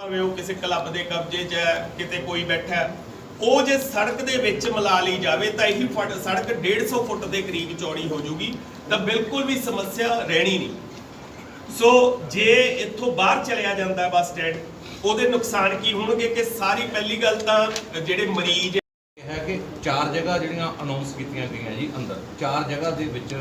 ਭਾਵੇਂ ਉਹ ਕਿਸੇ ਕਲੱਬ ਦੇ ਕਬਜ਼ੇ 'ਚ ਹੈ ਕਿਤੇ ਕੋਈ ਬੈਠਾ ਹੈ, ਉਹ ਜੇ ਸੜਕ ਦੇ ਵਿੱਚ ਮਿਲਾ ਲਈ ਜਾਵੇ ਤਾਂ ਇਹੀ ਫੁੱਟ ਸੜਕ 150 ਫੁੱਟ ਦੇ ਕਰੀਬ ਚੌੜੀ ਹੋ ਜੂਗੀ ਤਾਂ ਬਿਲਕੁਲ ਵੀ ਸਮੱਸਿਆ ਰਹਿਣੀ ਨਹੀਂ। ਸੋ ਜੇ ਇੱਥੋਂ ਬਾਹਰ ਚਲਿਆ ਜਾਂਦਾ ਹੈ ਬੱਸ ਸਟੈਂਡ ਉਹਦੇ ਨੁਕਸਾਨ ਕੀ ਹੋਣਗੇ ਕਿ ਸਾਰੀ ਪਹਿਲੀ ਗੱਲ ਤਾਂ ਜਿਹੜੇ ਮਰੀਜ਼ ਹੈ ਕਿ ਚਾਰ ਜਗ੍ਹਾ ਜਿਹੜੀਆਂ ਅਨਾਉਂਸ ਕੀਤੀਆਂ ਗਈਆਂ ਜੀ ਅੰਦਰ ਚਾਰ ਜਗ੍ਹਾ ਦੇ ਵਿੱਚ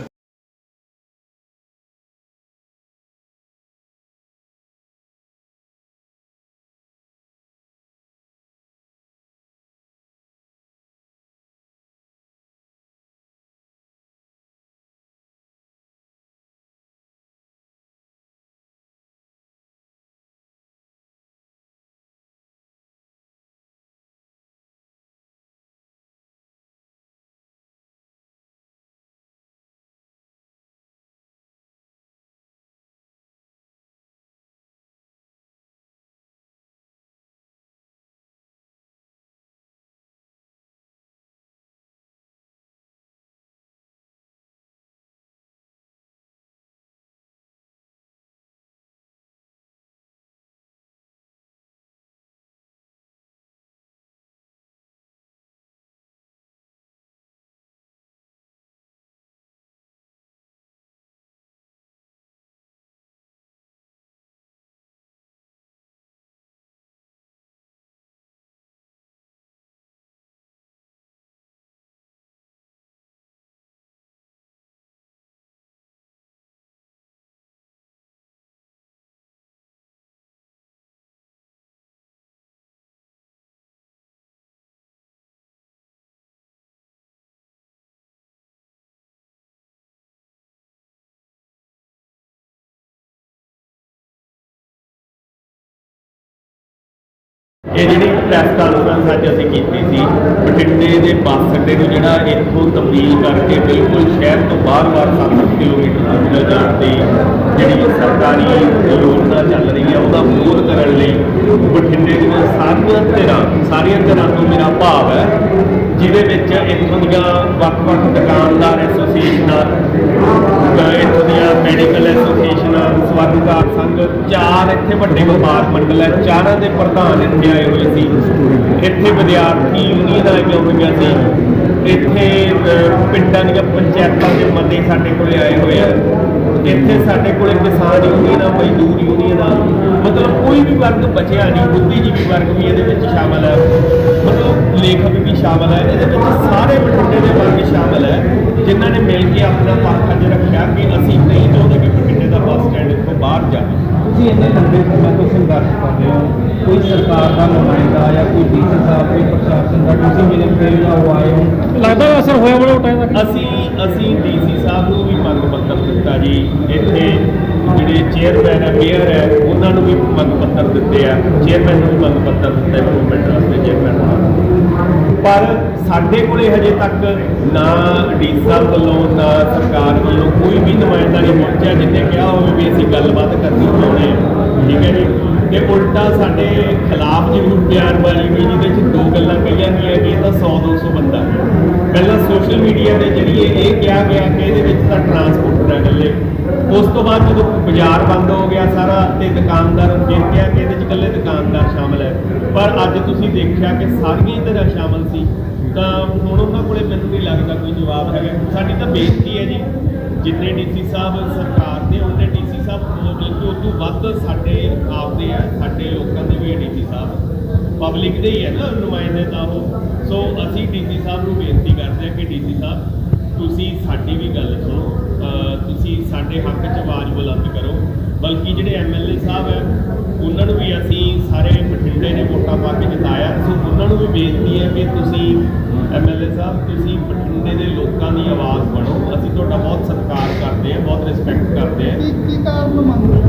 ਇਹ ਜਿਹੜੀ ਪ੍ਰੈਸ ਕਾਨਫਰੰਸ ਅੱਜ ਅਸੀਂ ਕੀਤੀ ਸੀ ਬਠਿੰਡੇ ਦੇ ਬੱਸ ਅੱਡੇ ਨੂੰ ਜਿਹੜਾ ਇੱਥੋਂ ਤਬਦੀਲ ਕਰਕੇ ਬਿਲਕੁਲ ਸ਼ਹਿਰ ਤੋਂ ਬਾਹਰ-ਬਾਹਰ 7 ਕਿਲੋਮੀਟਰ ਦੂਰ ਜਾਣ ਦੀ ਜਿਹੜੀ ਸਰਕਾਰੀ ਯੋਜਨਾ ਚੱਲ ਰਹੀ ਹੈ, ਉਹਦਾ ਵਿਰੋਧ ਕਰਨ ਲਈ ਬਠਿੰਡੇ ਦੀਆਂ ਸਾਰੀਆਂ ਧਿਰਾਂ ਸਾਰੀਆਂ ਧਿਰਾਂ ਤੋਂ ਮੇਰਾ ਭਾਵ ਹੈ, ਜਿਹਦੇ ਵਿੱਚ ਇੱਥੋਂ ਦੀਆਂ ਵੱਖ-ਵੱਖ ਦੁਕਾਨਦਾਰ ਐਸੋਸੀਏਸ਼ਨਾਂ ਚਾਰ ਇੱਥੇ ਵੱਡੇ ਵਪਾਰ ਮੰਡਲ ਹੈ। ਚਾਰਾਂ ਦੇ ਪ੍ਰਧਾਨ ਇੱਥੇ ਆਏ ਹੋਏ ਸੀ। ਇੱਥੇ ਵਿਦਿਆਰਥੀ ਯੂਨੀਅਨ ਆਈਆਂ ਹੋਈਆਂ ਸੀ। ਇੱਥੇ ਪਿੰਡਾਂ ਦੀਆਂ ਪੰਚਾਇਤਾਂ ਦੇ ਮਤੇ ਸਾਡੇ ਕੋਲੇ ਆਏ ਹੋਏ ਆ। ਇੱਥੇ ਸਾਡੇ ਕੋਲੇ ਕਿਸਾਨ ਯੂਨੀਅਨ ਆ, ਮਜ਼ਦੂਰ ਯੂਨੀਅਨ ਆ। ਮਤਲਬ ਕੋਈ ਵੀ ਵਰਗ ਬਚਿਆ ਨਹੀਂ। ਬੁੱਧੀਜੀਵੀ ਵਰਗ ਵੀ ਇਹਦੇ ਵਿੱਚ ਸ਼ਾਮਲ ਹੈ ਮਤਲਬ ਲੇਖਕ ਵੀ ਸ਼ਾਮਲ ਹੈ ਇਹਦੇ ਵਿੱਚ ਸਾਰੇ ਬਠਿੰਡੇ ਦੇ ਵਰਗ ਸ਼ਾਮਲ ਹੈ ਜਿਨ੍ਹਾਂ ਨੇ ਮਿਲ ਕੇ ਆਪਣਾ ਪੱਖ ਅੱਜ ਰੱਖਿਆ ਕਿ ਅਸੀਂ ਨਹੀਂ ਚਾਹੁੰਦੇ ਕਿ ਬਠਿੰਡੇ ਦਾ ਬੱਸ ਸਟੈਂਡ ਇੱਥੋਂ ਬਾਹਰ ਜਾਵੇ ਤੁਸੀਂ ਇੰਨੇ ਲੰਬੇ ਸਮੇਂ ਤੋਂ ਸੰਘਰਸ਼ ਕਰ ਰਹੇ ਹੋ, ਕੋਈ ਸਰਕਾਰ ਦਾ ਨੁਮਾਇੰਦਾ ਜਾਂ ਕੋਈ ਡੀਸੀ ਸਾਹਿਬ, ਕੋਈ ਪ੍ਰਸ਼ਾਸਨ ਦਾ, ਤੁਸੀਂ ਮੇਰੇ ਫੇਰ ਨਾ ਉਹ ਆਏ ਹੋ। ਲੱਗਦਾ ਅਸਰ ਹੋਇਆ ਬੜਾ ਟਾਈਮ ਅਸੀਂ ਅਸੀਂ ਡੀਸੀ ਸਾਹਿਬ ਨੂੰ ਵੀ ਮੰਗ ਪੱਤਰ ਦਿੱਤਾ ਜੀ, ਇੱਥੇ ਜਿਹੜੇ ਚੇਅਰਮੈਨ ਹੈ ਮੇਅਰ ਹੈ ਉਹਨਾਂ ਨੂੰ ਵੀ ਮੰਗ ਪੱਤਰ ਦਿੱਤੇ ਆ। ਚੇਅਰਮੈਨ ਨੂੰ ਵੀ ਮੰਗ ਪੱਤਰ ਦਿੱਤਾ ਇੰਪਰੂਵਮੈਂਟ ਵਾਸਤੇ ਚੇਅਰਮੈਨ ਨੂੰ ਪਰ ਸਾਡੇ ਕੋਲੇ ਹਜੇ ਤੱਕ ਨਾ ਡੀਸੀ ਸਾਹਿਬ ਵੱਲੋਂ, ਨਾ ਸਰਕਾਰ ਵੱਲੋਂ ਕੋਈ ਵੀ ਨੁਮਾਇੰਦਾ ਨਹੀਂ ਪਹੁੰਚਿਆ ਜਿੱਥੇ ਕਿਹਾ ਹੋਵੇ ਵੀ ਅਸੀਂ ਗੱਲਬਾਤ ਕਰਨੀ ਚਾਹੁੰਦੇ ਹਾਂ। ਠੀਕ ਹੈ ਜੀ? ਤੇ ਉਲਟਾ ਸਾਡੇ ਖਿਲਾਫ ਜ਼ਰੂਰ ਬਿਆਨਬਾਜ਼ੀ ਹੋਈ ਜਿਹਦੇ ਵਿੱਚ ਦੋ ਗੱਲਾਂ ਕਹੀਆਂ ਗਈਆਂ ਕਿ ਇਹ ਤਾਂ 100 200 ਬੰਦਾ। ਪਹਿਲਾਂ ਸੋਸ਼ਲ ਮੀਡੀਆ ਦੇ ਜਿਹੜੀ ਇਹ ਕਿਹਾ ਗਿਆ ਕਿ ਇਹਦੇ ਵਿੱਚ ਤਾਂ ਟਰਾਂਸਪੋਰਟ ਹੈ ਉਸ ਤੋਂ ਬਾਅਦ ਜਦੋਂ ਬਾਜ਼ਾਰ ਬੰਦ ਹੋ ਗਿਆ ਸਾਰਾ ਤੇ ਦੁਕਾਨਦਾਰ ਫਿਰ ਕਿਹਾ ਕਿ ਇਹਦੇ 'ਚ ਇਕੱਲੇ ਦੁਕਾਨਦਾਰ ਸ਼ਾਮਲ ਹੈ। ਪਰ ਅੱਜ ਤੁਸੀਂ ਦੇਖਿਆ ਕਿ ਸਾਰੀਆਂ ਹੀ ਤਰ੍ਹਾਂ ਸ਼ਾਮਲ ਸੀ। ਤਾਂ ਹੁਣ ਉਹਨਾਂ ਕੋਲੇ ਮੈਨੂੰ ਨਹੀਂ ਲੱਗਦਾ ਕੋਈ ਜਵਾਬ ਹੈਗਾ। ਸਾਡੀ ਤਾਂ ਬੇਨਤੀ ਹੈ ਜੀ, ਜਿੰਨੇ ਡੀਸੀ ਸਾਹਿਬ ਸਰਕਾਰ ਦੇ, ਉਹਨੇ ਡੀਸੀ ਸਾਹਿਬ ਬਲਕਿ ਉਹ ਤੋਂ ਵੱਧ ਸਾਡੇ ਆਪਦੇ ਆ, ਸਾਡੇ ਲੋਕਾਂ ਦੇ ਵੀ ਡੀਸੀ ਸਾਹਿਬ। ਪਬਲਿਕ ਦੇ ਹੀ ਹੈ ਨਾ, ਨੁਮਾਇੰਦੇ ਤਾਂ ਉਹ। ਸੋ ਅਸੀਂ ਡੀਸੀ ਸਾਹਿਬ ਨੂੰ ਬੇਨਤੀ ਕਰਦੇ ਹਾਂ ਕਿ ਡੀਸੀ ਸਾਹਿਬ, ਤੁਸੀਂ ਸਾਡੀ ਵੀ ਗੱਲ ਸੁਣੋ। ਸਾਡੇ ਹੱਕ 'ਚ ਆਵਾਜ਼ ਬੁਲੰਦ ਕਰੋ। ਬਲਕਿ ਜਿਹੜੇ ਐਮਐਲਏ ਸਾਹਿਬ ਹੈ, ਉਹਨਾਂ ਨੂੰ ਵੀ ਅਸੀਂ ਸਾਰੇ ਬਠਿੰਡੇ ਨੇ ਵੋਟਾਂ ਪਾ ਕੇ ਜਿਤਾਇਆ। ਸੋ ਉਹਨਾਂ ਨੂੰ ਵੀ ਬੇਨਤੀ ਹੈ ਕਿ ਤੁਸੀਂ ਐਮਐਲਏ ਸਾਹਿਬ, ਤੁਸੀਂ ਬਠਿੰਡੇ ਦੇ ਲੋਕਾਂ ਦੀ ਆਵਾਜ਼ ਬਣੋ। ਅਸੀਂ ਤੁਹਾਡਾ ਬਹੁਤ ਸਤਿਕਾਰ ਕਰਦੇ ਹਾਂ, ਬਹੁਤ ਰਿਸਪੈਕਟ ਕਰਦੇ ਹਾਂ। ਕੀ ਕਾਰਨ ਮੰਨਦੇ